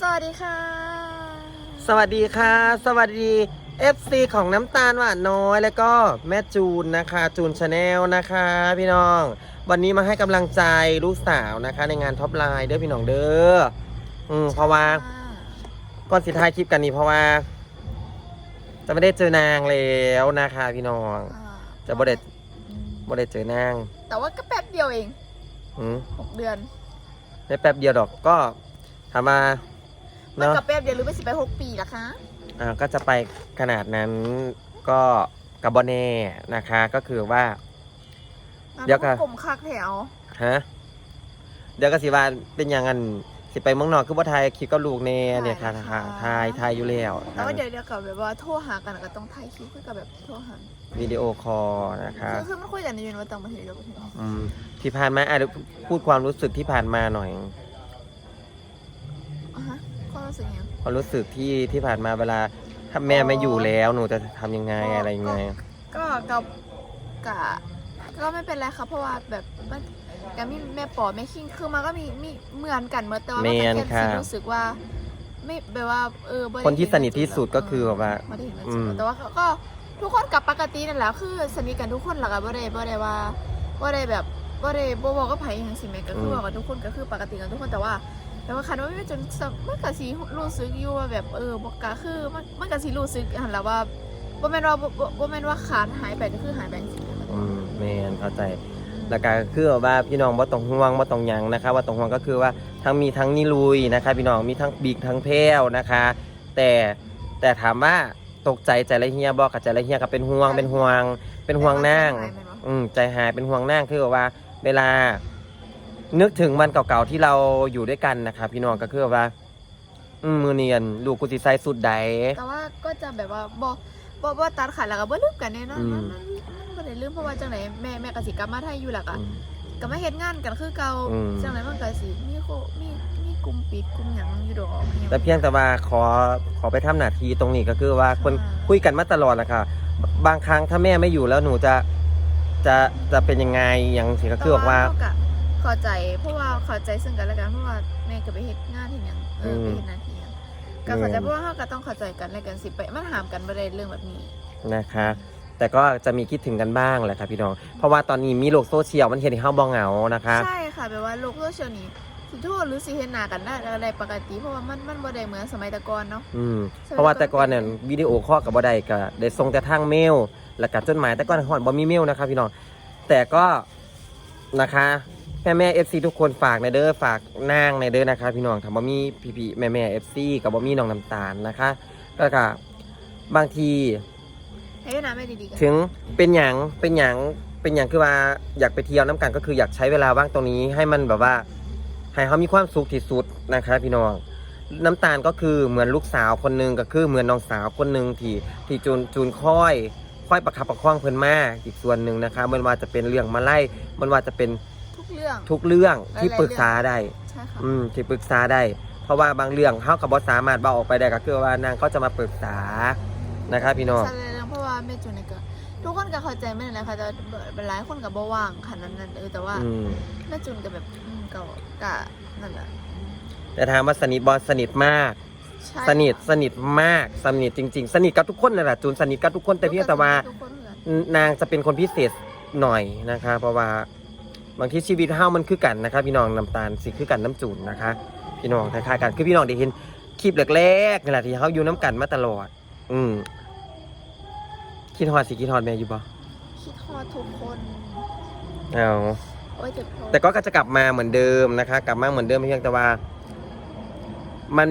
สวัสดีค่ะ สวัสดีค่ะ สวัสดี FC ของน้ำตาลหวานน้อย แล้วก็แม่จูนนะคะ จูนชาแนลนะคะ พี่น้อง วันนี้มาให้กำลังใจลูกสาวนะคะ ในงานท็อปไลน์เด้อพี่น้องเด้ออืมเพราะว่าก่อนสิท้ายคลิปกันนี้เพราะว่า จะไม่ได้เจอนางแล้วนะคะพี่น้องอ่าจะบ่ได้อืมบ่ได้เจอนาง แต่ว่าก็แป๊บเดียวเองอืมหกเดือน ได้แป๊บเดียวดอกก็ถามมา มันเนาะกับแป๊บเดียวหรือไปสิไปหกปีละคะอ่าก็จะไปขนาดนั้นก็กับบอแน่นะคะ ก็คือว่า เดี๋ยวก่อน กลมคักแถวฮะเดี๋ยวก็สิว่าเป็นอย่างนั้นสิไปเมืองนอกคือว่าไทยคลิปก็ลูกแน่เนี่ยค่ะค่ะไทยไทยอยู่แล้วแต่ว่าเดี๋ยวเดี๋ยวกับแบบว่าโทรหากันก็ต้องถ่ายคลิปคือกับแบบโทรหาวิดีโอคอลนะคะคือคือมันคุยกันในยูนว่าต่างประเทศต่างประเทศ อืมที่ผ่านมาอะเดี๋ยวพูดความรู้สึกที่ผ่านมาหน่อยอะฮะความ รู้สึกยังความรู้สึกที่ที่ผ่านมาเวลาถ้าแม่ไม่อยู่แล้วหนูจะทำยังไงอะไรยังไง ก็กับกะก็ไม่เป็นไรครับเพราะว่าแบบมันกับมีแม่ปอแม่คิงคือมันก็มีมีเหมือนกันเมื่อแต่ว่ามันแม่นก็แค่ค่ะรู้สึกว่า ไม่แบบว่าเออบ่ได้คนที่สนิทที่สุดก็คือแบบว่าไม่ได้เห็นกันอืมแต่ว่าก็ก็ทุกคนกับปกตินั่นแหละคือสนิทกันทุกคนแหละก็บ่ได้บ่ได้ว่าบ่ได้แบบบ่ได้บ่บอกก็ไผอย่างสิแม่ก็คือบอกกับทุกคนก็คือปกติกันทุกคนแต่ว่า แต่ว่าคันว่าไม่จนสักมันก็สิรู้สึกอยู่ว่าแบบเออบ่ก็คือมันมันก็สิรู้สึกหั่นล่ะว่าบ่แม่นว่าบ่บ่บ่แม่นว่าขาดหายไปก็คือหายไปจังซี่อืมแมนเข้าใจแล้วก็คือว่าพี่น้องว่าต้องห่วงว่าต้องหยังนะคะว่าต้องห่วงก็คือว่าทั้งมีทั้งนิลุยนะคะ พี่น้องมีทั้งบีกทั้งเพลวนะคะ แต่แต่ถามว่าตกใจใจละเฮียบอกกับใจละเฮียกับเป็นห่วงเป็นห่วง เป็นห่วงนั่งอืมใจหายเป็นห่วงนั่งคือว่าเวลา นึกถึงวันเก่าๆที่เราอยู่ด้วยกันนะคะพี่น้องก็คือว่า อืมมือเนียนลูกกุศิไซสุดใด แต่ว่าก็จะแบบว่าบ่บ่บ่ตัดขาดแล้วก็บ่ลืมกันแน่นอนอืม มันมันมันบ่ได้ลืมเพราะว่าจังได๋แม่แม่ก็สิกลับมาไทยอยู่แล้วก็อืม ก็มาเฮ็ดงานกันคือเก่าอืม จังไดมันก็สิมีโคมีมีกลุ่มปิดกลุ่มหยังอยู่ดอกแต่เพียงแต่ว่าขอขอไปทำหน้าที่ตรงนี้ก็คือว่าคนอ่าคุยกันมาตลอดแหละค่ะบางครั้งถ้าแม่ไม่อยู่แล้วหนูจะจะจะเป็นยังไงอย่างสิก็คือบอกว่า แต่เรก็เข้าใจเพราะว่าเข้าใจซึ่งกันและกันเพราะว่าแม่ก็ไปเฮ็ดงานเฮ็ดหยังเอออืมไปเฮ็ดหน้าที่หยังก็เข้าใจอืมเพราะว่าเฮาก็ต้องเข้าใจกันและกันสิไปมันหามกันบ่ได้เรื่องแบบนี้นะคะ แต่ก็จะมีคิดถึงกันบ้างแหละค่ะพี่น้อง เพราะว่าตอนนี้มีโลกโซเชียลมันเห็นให้เฮาบองเหงานะคะใช่ค่ะแบบว่าโลกโซเชียลนี้สิโทษหรือสิเห็นหน้ากันได้ได้ปกติเพราะว่ามันมันบ่ได้เหมือนสมัยแต่ก่อนเนาะอืมเพราะว่าแต่ก่อนเนี่ยวิดีโอคอลกับบ่ได้ก็ได้ส่งแต่ทางเมลแล้วก็จดหมายแต่ก่อนฮอดบ่มีเมลนะคะพี่น้องแต่ก็นะคะแม่แม่เอฟซีทุกคนฝากในเด้อฝากนางในเด้อนะคะ พี่น้องถ้าบ่มีพี่พี่แม่แม่เอฟซีกับบ่มีน้องน้ำตาลนะคะแล้วก็บางทีให้หน้าแม่ดีๆกันถึงเป็นอย่างเป็นอย่างเป็นอย่างคือว่าอยากไปเที่ยวน้ำกันก็คืออยากใช้เวลาว่างตรงนี้ให้มันแบบว่าให้เขามีความสุขที่สุดนะคะ พี่น้องน้ำตาลก็คือเหมือนลูกสาวคนหนึ่งก็คือเหมือนน้องสาวคนหนึ่งที่ที่จูนจูนค่อยค่อยประคับประคองเพิ่นมาอีกส่วนหนึ่งนะคะมันว่าจะเป็นเรื่องมาไล่มันว่าจะเป็นทุก เรื่อง ทุกเรื่องที่หลายๆปรึกษาได้ ใช่ค่ะอืมที่ปรึกษาได้ เพราะว่าบางเรื่องเขากับบอสามารถเบาออกไปได้ก็คือว่านางก็จะมาปรึกษานะคะพี่น้อง ใช่เลยเพราะว่าแม่จูนเนี่ยก็ทุกคนก็เข้าใจแม่นั่นแหละค่ะแต่เป็นหลายคนก็บ่ว่างขนาดนั้นเออแต่ว่าอืม แม่จูนก็แบบอืมก็ก็นั่นแหละแต่ถามว่าสนิทบอสสนิทมาก ใช่สนิทสนิทมากสนิทจริง ๆ สนิทกับทุกคนนั่นแหละจูนสนิทกับทุกคนแต่เพียงแต่ว่า ทุกคนเหมือนนางจะเป็นคนพิเศษหน่อยนะคะ เพราะว่า บางทีชีวิตเฮามันคือกันนะคะพี่น้องน้ำตาลสิคือกันน้ำจูนนะคะ พี่น้องคล้ายๆกันคือพี่น้องได้เห็นคลิปแรกๆนี่แหละที่เขาอยู่น้ำกันมาตลอด อืมคิดฮอดสิคิดฮอดแม่อยู่บ่คิดฮอดทุกคนเอาโอ้ยเจ็บคอแต่ก็จะกลับมาเหมือนเดิมนะคะ กลับมาเหมือนเดิมเพียงแต่ว่า มัน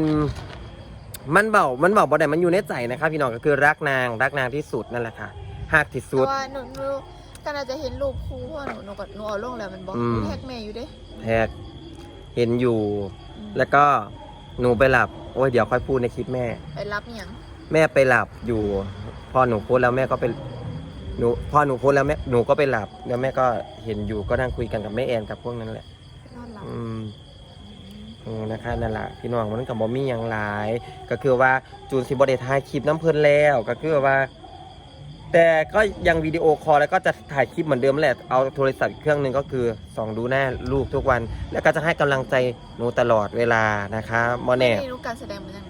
มันเบา มันเบาบ่ได้มันอยู่ในใจนะคะ พี่น้องก็คือรักนาง รักนางที่สุดนั่นแหละค่ะหักที่สุแต่ดว่าหนูหนู ก็น่าจะเห็นรูปครูเพราะว่าหนูหนูก็หนูเอาลงแล้วมันบอกอืม แท็กแม่อยู่เด้แทกเห็นอยู่อืมแล้วก็หนูไปหลับ โอ้ยเดี๋ยวค่อยพูดในคลิปแม่ ไปรับอหย่างแม่ไปหลับอยู่ พอหนูโพสต์แล้วแม่ก็ไปหนูพอหนูโพสต์แล้วแม่หนูก็ไปหลับ แล้วแม่ก็เห็นอยู่ก็นั่งคุยกันกับแม่แอนกับพวกนั้นแหละไปนอนหลับอืม อืมนะคะนั่นแหละพี่น้องมันกับบอมี่ยังหลาย ก็คือว่าจูนสิบอดได้ถ่ายคลิปน้ำเพลินแล้ว ก็คือว่า แต่ก็ยังวิดีโอคอลแล้วก็จะถ่ายคลิปเหมือนเดิมแหละ เอาโทรศัพท์อีกเครื่องหนึ่งก็คือส่องดูหน้าลูกทุกวัน แล้วก็จะให้กำลังใจหนูตลอดเวลานะคะมอแน่ ไม่รู้การแสดงเหมือนกัน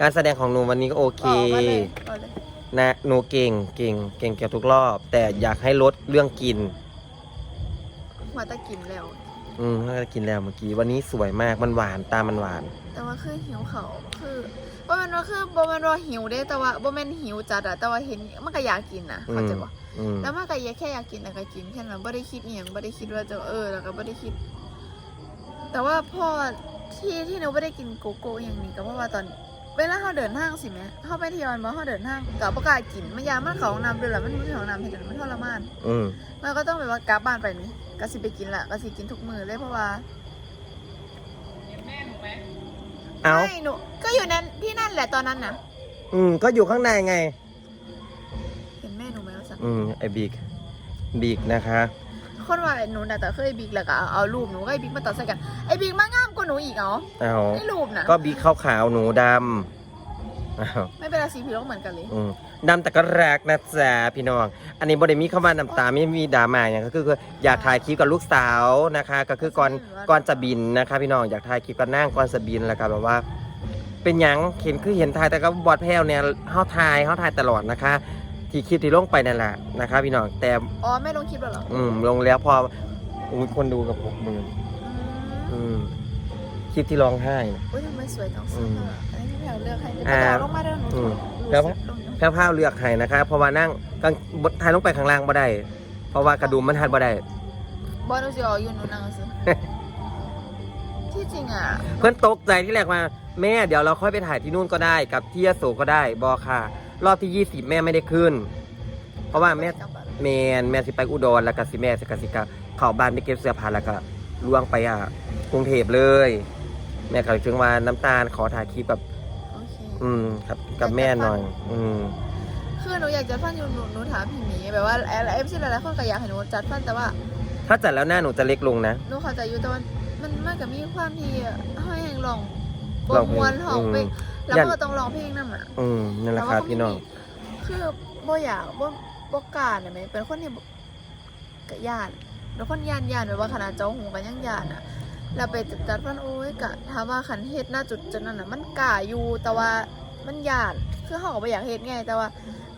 การแสดงของหนูวันนี้ก็โอเคอ๋อมาเลยเอาเลยนะหนูเก่งเก่งเก่งเกี่ยวทุกรอบ แต่อยากให้ลดเรื่องกินหัวตะกินแล้ว อืมก็กินแล้วเมื่อกี้ วันนี้สวยมากมันหวานตามันหวาน แต่ว่าคือหิวเขาคือบ่แม่น ว่าคือบ่แม่นว่าหิวเด้แต่ว่าบ่แม่นหิวจัดอะแต่ว่าเห็นมันก็อยากกินนะเข้าใจบ่อืมแล้วมันก็แค่อยากกินแล้วก็กินแค่นั้นบ่ได้คิดอีหยังบ่ได้คิดว่าจะเออแล้วก็บ่ได้คิด แต่ว่าพอที่ที่หนูบ่ได้กินโกโก้อย่างนี้ก็เพราะว่าตอนเวลาเฮาเดินทางสิแม่เฮาไปเที่ยวบ่เฮาเดินทางก็บ่กล้ากินมันยามมันเข้าห้องน้ำด้วยล่ะมันบ่มีห้องน้ำเฮ็ดให้มันทรมาน อืมมันก็ต้องแบบว่ากลับบ้านไปนี่ก็สิไปกินละก็สิกินทุกมื้อเลยเพราะว่า เอาไม่หนูก็อยู่นั้นที่นั่นแหละตอนนั้นน่ะอืม ก็อยู่ข้างในไง เห็นแม่หนูไหมว่าสั่งอืม ไอ้บิ๊ก บิ๊กนะคะ คนว่าหนูน่ะแต่เคยบิ๊กแล้วก็เอาเอารูปหนูกับไอ้บิ๊กมาตัดใส่กันไอ้บิ๊กมางามกว่าหนูอีกเหรอเอาไอ้รูปน่ะก็บิ๊กขาวๆหนูดำ อ้าวไม่เป็นไรสีผิวก็เหมือนกันเลย อืมดำแต่ก็รักนะจ๊ะพี่น้อง อันนี้บริมีเข้ามาน้ำตาไม่มีดราม่าอย่างก็คือคืออยากถ่ายคลิปกับลูกสาวนะคะ ก็คือก่อนก่อนจะบินนะคะ พี่น้องอยากถ่ายคลิปกับนั่งก่อนจะบินแล้วก็แบบว่า เป็นหยังเห็นคือเห็นถ่ายแต่ก็บอดแพ้วเนี่ยเฮาถ่ายเฮาถ่ายตลอดนะคะ ที่คลิปที่ลงไปนั่นแหละนะคะ พี่น้องแต่อ๋อ ไม่ลงคลิปแล้วเหรออืมลงแล้วพออุ้ยคนดูกับหกหมื่นอืม อืม คลิปที่ร้องไห้น่ะอุ้ยทำไมสวยจังอืสิมอันนี้พี่แพรวเลือกให้เดี๋ยวอ่าจะเอาลงมาเด้อหนูอืมดูแล้วสิลงอยู่แพ้วพราวเลือกให้นะคะ เพราะว่านั่งกางบถ่ายลงไปข้างล่างบ่ได้ เพราะว่ากระดุมมันหัดบ่ได้ บอลหนูสิเอาอยู่หนูนั่งสิที่จริงอะเพื่อนตกใจที่แรกมา แม่เดี๋ยวเราค่อยไปถ่ายที่นู่นก็ได้กับที่ยโสก็ได้บอค่ะ รอบที่ 20 แม่ไม่ได้ขึ้น เพราะว่าแม่กลับบ้านแมนแม่สิไปอุดรแล้วก็สิแม่สิกสิกาเข้าบ้านไปเก็บเสื้อผ้าแล้วก็ล่วงไปอะกรุงเทพเลย แม่ก็เลยถึงว่าน้ำตาลขอถ่ายคลิปกับ โอเค อืมครับกับแม่หน่อย อืม คือหนูอยากจัดฟันอยู่หนูหนูถามพี่หมีแบบว่าเอฟซีหลายๆคนก็อยากให้หนูจัดฟันแต่ว่าถ้าจัดแล้วหน้าหนูจะเล็กลงนะ หนูเข้าใจอยู่แต่ว่ามันมันก็มีความที่ให้แห่งลองบร้องเพลงมวนห้องเพลงอืม แล้วยันก็ต้องร้องเพลงนั่นอะอืมนั่นแหละครับพี่น้อง คือบ่อยากบ่บ่กล้าเนี่ยไหมเป็นคนที่บ่กะย่านเป็นคนย่านย่านแบบว่าขนาดเจ้าหูกันยังย่านอะ แล้วไปจัดฟันโอ้ยกะถามว่าขันเฮ็ดหน้าจุดจุดนั้นน่ะ มันกล้าอยู่แต่ว่ามันย่านคือเฮาก็บ่อยากเฮ็ดไงแต่ว่า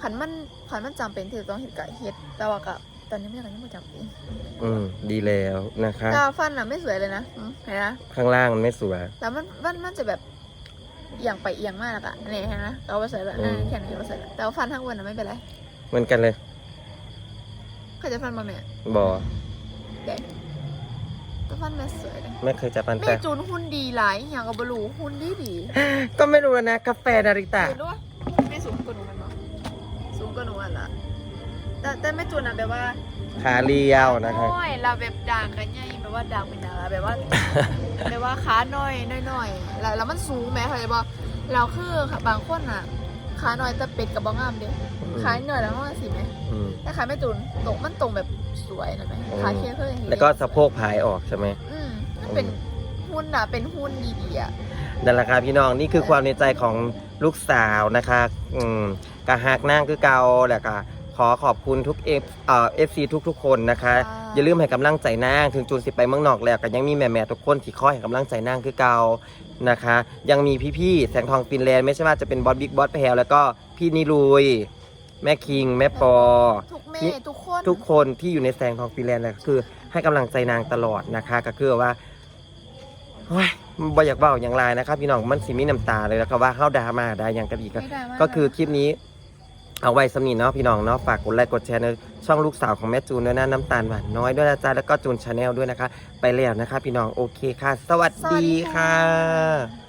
ขันมันขันมันจำเป็นที่จะต้องเฮ็ดกะเฮ็ดแต่ว่าก็ตอนนี้มันยังไม่จำเป็นอืมดีแล้วนะคะ ตาฟันอะไม่สวยเลยนะอืมเห็นนะข้างล่างมันไม่สวย แต่มันมันมันจะแบบเอียงไปเอียงมากอะนี่เห็นไหมเอาไปใส่แบบอืมแค่นี้เอาไปใส่แบบแต่ว่าฟันทั้งวันอะไม่เป็นไรเหมือนกันเลยเขาจะฟันมาแม่ บอเด็ก แต่ฟันแม่สวยเลยไม่เคยจัดปันแม่แต่จูนหุ่นดีหลายอย่างกับบลูหุ่นดีดีก็ไม่รู้นะกาแฟนาริตะจูนด้วยไม่สูงกว่าหนูมันบอกสูงกว่าหนูอะละแต่แต่แม่จูนอะแบบว่าขาเรียวนะครับน้อยเราแบบด่างกันใหญ่แบบว่าด่างเป็นด่างแบบว่า แบบว่าขาน้อยน้อยๆแล้วแล้วมันสูงแม้เขาจะบอกเราคือบางคนอะขาน้อยแต่เป็ดกับบางงามเด้ขายเหนื่อยแล้วก็สิไหม อืมแต่ขายไม่ตุนตรงมันตรงแบบ สวยนะไหมอืมขายเคเพื่ออย่างนี้แล้วก็สะโพกผายออกใช่ไหมอืมมันเป็นหุ้นอะ เป็นหุ้นดีๆอะนั่นแหละครับพี่น้องนี่คือความในใจของลูกสาวนะคะอืมกะหักนั่งคือเกาแหละค่ะขอขอบคุณทุกเอฟเอ่อฟซีทุก ๆ คนนะคะ อย่าลืมให้กำลังใจนางถึงจูนสิไปเมืองนอกแล้วก็ยังมีแม่ๆทุกคนที่คอยให้กำลังใจนางคือเกานะคะ ยังมีพี่ๆแสงทองฟินแลนด์ไม่ใช่ว่าจะเป็นบอสบิ๊กบอสแพลแล้วก็พี่นิรุย แม่คิง แม่ปอ ทุกเมนี่ย์ทุกคนทุกคนที่อยู่ในแสงทองฟินแลนด์นะคือให้กำลังใจนางตลอดนะคะก็คือว่าโอ้ยบ่อยากเบ้าอย่างไรนะครับพี่น้องมันสิมีน้ำตาเลยแล้วก็ว่าเข้าดรามาได้อย่างกันอีกก็ไม่ได้มากก็คือคลิปนี้ เอาไว้สำนีเนาะพี่น้องเนาะฝากกดไลค์กดแชร์ในช่องลูกสาวของแม่จูนด้วยนะน้ำตาลหวานน้อยด้วยนะจ๊ะแล้วก็จูนชาแนลด้วยนะคะ ไปแล้วนะคะ พี่น้องโอเคค่ะ สวัสดีค่ะ